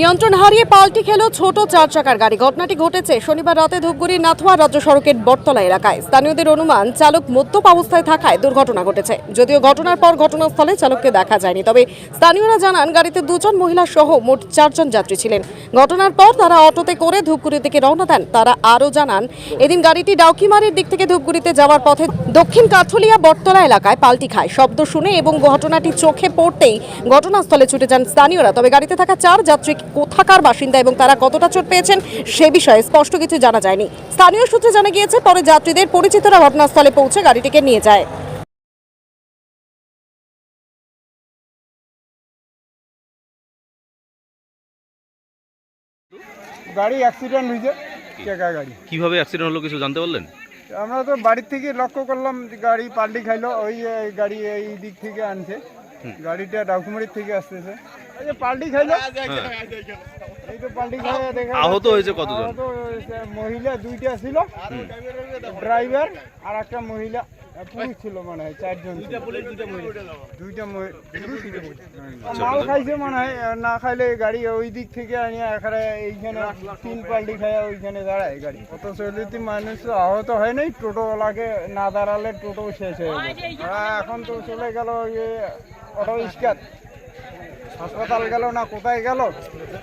নিয়ন্ত্রণ হারিয়ে পাল্টি খেল ছোট চার চাকার গাড়ি। ঘটনাটি ঘটেছে শনিবার রাতে ধূপগুড়ির নাথুয়া রাজ্য সড়কের বটতলা এলাকায়। স্থানীয়দের অনুমান, চালক মদ্যপ অবস্থায় থাকায় দুর্ঘটনা ঘটেছে। যদিও ঘটনার পর ঘটনাস্থলে চালককে দেখা যায়নি, তবে স্থানীয়রা জানান গাড়িতে দুজন মহিলা সহ মোট চারজন যাত্রী ছিলেন। ঘটনার পর তারা অটোতে করে ধূপগুড়ির দিকে রওনা দেন। তারা আরও জানান, এদিন গাড়িটি ডাউকিমারির দিক থেকে ধূপগুড়িতে যাওয়ার পথে দক্ষিণ কাঠুলিয়া বটতলা এলাকায় পাল্টি খায়। শব্দ শুনে এবং ঘটনাটি চোখে পড়তেই ঘটনাস্থলে ছুটে যান স্থানীয়রা। তবে গাড়িতে থাকা চার যাত্রী কোথাকার বাসিন্দা এবং তারা কতটা চোট পেয়েছেন সে বিষয়ে স্পষ্ট কিছু জানা যায়নি। স্থানীয় সূত্রে জানা গিয়েছে পরে যাত্রীদের পরিচিতরা ঘটনাস্থলে পৌঁছে গাড়িটিকে নিয়ে যায়। গাড়ি অ্যাক্সিডেন্ট হয়েছে চাকা গাড়ি। কীভাবে অ্যাক্সিডেন্ট হলো কিছু জানতে পারলেন? আমরা তো বাড়ির থেকে লক্ষ্য করলাম যে গাড়ি পাল্টি খাইলো ওই গাড়ি এই দিক থেকে আনছে। গাড়িটা ডাকুমারির থেকে আসতেছে। আহত হয়েছে কতজন? মহিলা দুইটা ছিল ড্রাইভার আর একটা মহিলা আহ, ছিল মনে হয় চারজন দুইটা মাল খাইছে মনে হয় না খাইলে গাড়ি ওই দিক থেকে আনিয়ে এখানে এইখানে তিন পাল্টি খায় ওইখানে দাঁড়ায় গাড়ি। অত মানুষ তো আহত হয় নাই টোটোওয়ালাকে না দাঁড়ালে টোটো শেষ হয়ে আর এখন তো চলে গেল ইয়ে অটো স্কার হাসপাতাল গেল না কোথায় গেল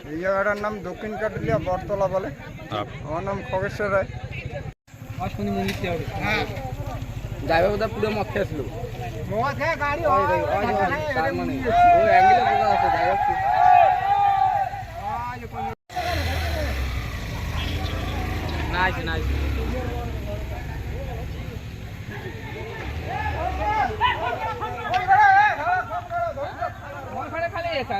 এই জায়গাটার নাম দক্ষিণ কাটলিয়া বটতলা বলে আমার নাম খগেশ্বর রায় ড্রাইভার বোধহয় পুরো মদ খেয়েছিল মানে নাইস নাইস খালি এসা